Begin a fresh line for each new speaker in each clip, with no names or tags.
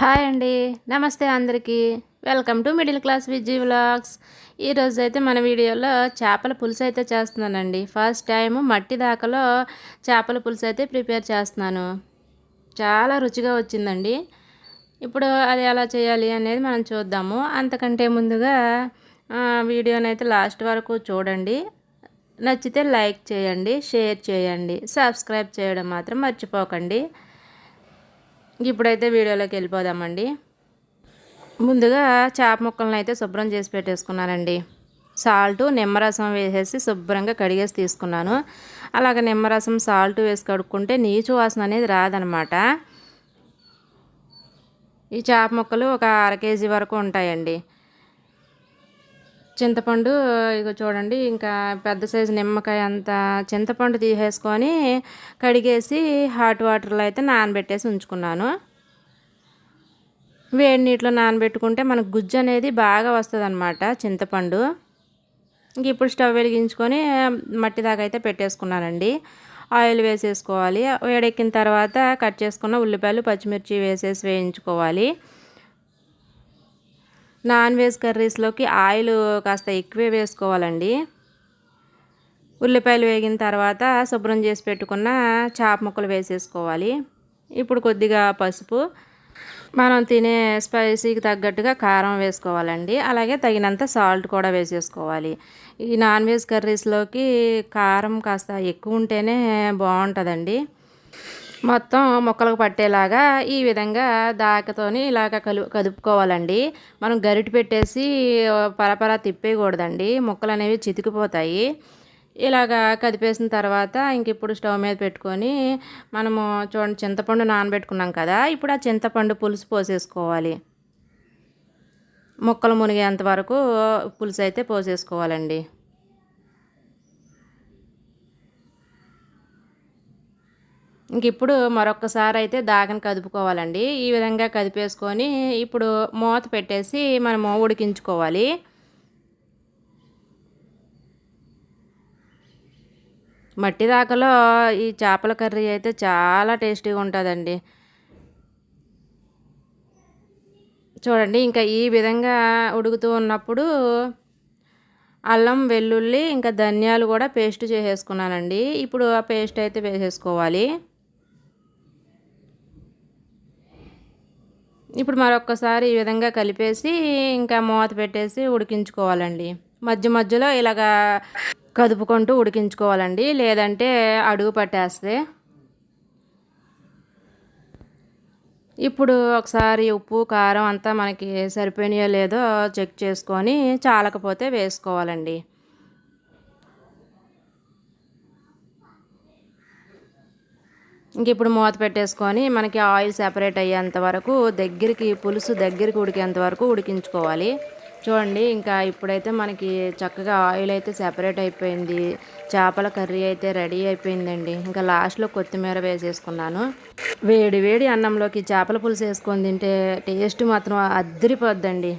Hi అండి. నమస్తే అందరికీ. Welcome to middle class Viji vlogs. ఈరోజు అయితే మన వీడియోలో చేపల పులుసు అయితే చేస్తున్నానండి. ఫస్ట్ టైం మట్టి దాకలో చేపల పులుసు అయితే ప్రిపేర్ చేస్తున్నాను. చాలా రుచిగా వచ్చిందండి. ఇప్పుడు అది ఎలా చేయాలి అనేది మనం చూద్దాము. అంతకంటే ముందుగా వీడియోని అయితే లాస్ట్ వరకు చూడండి. నచ్చితే లైక్ చేయండి షేర్ చేయండి. సబ్స్క్రైబ్ చేయడం మాత్రం మర్చిపోకండి. ఇప్పుడైతే వీడియోలోకి వెళ్ళిపోదామండి. ముందుగా చేప ముక్కలను అయితే శుభ్రం చేసి పెట్టేసుకున్నానండి. సాల్ట్ నిమ్మరసం వేసేసి శుభ్రంగా కడిగేసి తీసుకున్నాను. అలాగే నిమ్మరసం సాల్ట్ వేసి కడుక్కుంటే నీచు వాసన అనేది రాదనమాట. ఈ చేప ముక్కలు ఒక అర కేజీ వరకు ఉంటాయండి. చింతపండు ఇక చూడండి ఇంకా పెద్ద సైజు నిమ్మకాయ అంత చింతపండు తీసేసుకొని కడిగేసి హాట్ వాటర్లో అయితే నానబెట్టేసి ఉంచుకున్నాను. వేడి నీటిలో నానబెట్టుకుంటే మనకు గుజ్జు అనేది బాగా వస్తుంది అనమాట చింతపండు. ఇంక ఇప్పుడు స్టవ్ వెలిగించుకొని మట్టి దాకా అయితే పెట్టేసుకున్నానండి. ఆయిల్ వేసేసుకోవాలి. వేడెక్కిన తర్వాత కట్ చేసుకున్న ఉల్లిపాయలు పచ్చిమిర్చి వేసేసి వేయించుకోవాలి. నాన్ వెజ్ కర్రీస్లోకి ఆయిల్ కాస్త ఎక్కువే వేసుకోవాలండి. ఉల్లిపాయలు వేగిన తర్వాత శుభ్రం చేసి పెట్టుకున్న చాప ముక్కలు వేసేసుకోవాలి. ఇప్పుడు కొద్దిగా పసుపు. మనం తినే స్పైసీకి తగ్గట్టుగా కారం వేసుకోవాలండి. అలాగే తగినంత సాల్ట్ కూడా వేసేసుకోవాలి. ఈ నాన్ వెజ్ కర్రీస్లోకి కారం కాస్త ఎక్కువ ఉంటేనే బాగుంటుందండి. మొత్తం మొక్కలకు పట్టేలాగా ఈ విధంగా దాకతోని ఇలాగ కలు కదుపుకోవాలండి. మనం గరిటి పెట్టేసి పరపరా తిప్పేయకూడదండి. మొక్కలు అనేవి చితికిపోతాయి. ఇలాగా కదిపేసిన తర్వాత ఇంక ఇప్పుడు స్టవ్ మీద పెట్టుకొని మనము చూడండి చింతపండు నానబెట్టుకున్నాం కదా ఇప్పుడు ఆ చింతపండు పులుసు పోసేసుకోవాలి. మొక్కలు మునిగేంత వరకు పులుసు అయితే పోసేసుకోవాలండి. ఇంక ఇప్పుడు మరొకసారి అయితే దాగని కదుపుకోవాలండి. ఈ విధంగా కదిపేసుకొని ఇప్పుడు మూత పెట్టేసి మనము ఉడికించుకోవాలి. మట్టి దాకలో ఈ చేపల కర్రీ అయితే చాలా టేస్టీగా ఉంటుందండి. చూడండి ఇంకా ఈ విధంగా ఉడుకుతూ ఉన్నప్పుడు అల్లం వెల్లుల్లి ఇంకా ధనియాలు కూడా పేస్ట్ చేసేసుకున్నానండి. ఇప్పుడు ఆ పేస్ట్ అయితే వేసేసుకోవాలి. ఇప్పుడు మరొకసారి ఈ విధంగా కలిపేసి ఇంకా మూత పెట్టేసి ఉడికించుకోవాలండి. మధ్య మధ్యలో ఇలాగా కదుపుకుంటూ ఉడికించుకోవాలండి. లేదంటే అడుగు పట్టేస్తే. ఇప్పుడు ఒకసారి ఉప్పు కారం అంతా మనకి సరిపోయినాయో లేదో చెక్ చేసుకొని చాలకపోతే వేసుకోవాలండి. ఇంక ఇప్పుడు మూత పెట్టేసుకొని మనకి ఆయిల్ సెపరేట్ అయ్యేంత వరకు దగ్గరికి పులుసు దగ్గరికి ఉడికేంత వరకు ఉడికించుకోవాలి. చూడండి ఇంకా ఇప్పుడైతే మనకి చక్కగా ఆయిల్ అయితే సెపరేట్ అయిపోయింది. చేపల కర్రీ అయితే రెడీ అయిపోయిందండి. ఇంకా లాస్ట్లో కొత్తిమీర వేసేసుకున్నాను. వేడి వేడి అన్నంలోకి చేపల పులుసు వేసుకొని తింటే టేస్ట్ మాత్రం అద్దరిపోద్దండి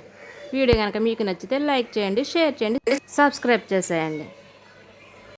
వీడియో కనుక మీకు నచ్చితే లైక్ చేయండి షేర్ చేయండి సబ్స్క్రైబ్ చేసేయండి.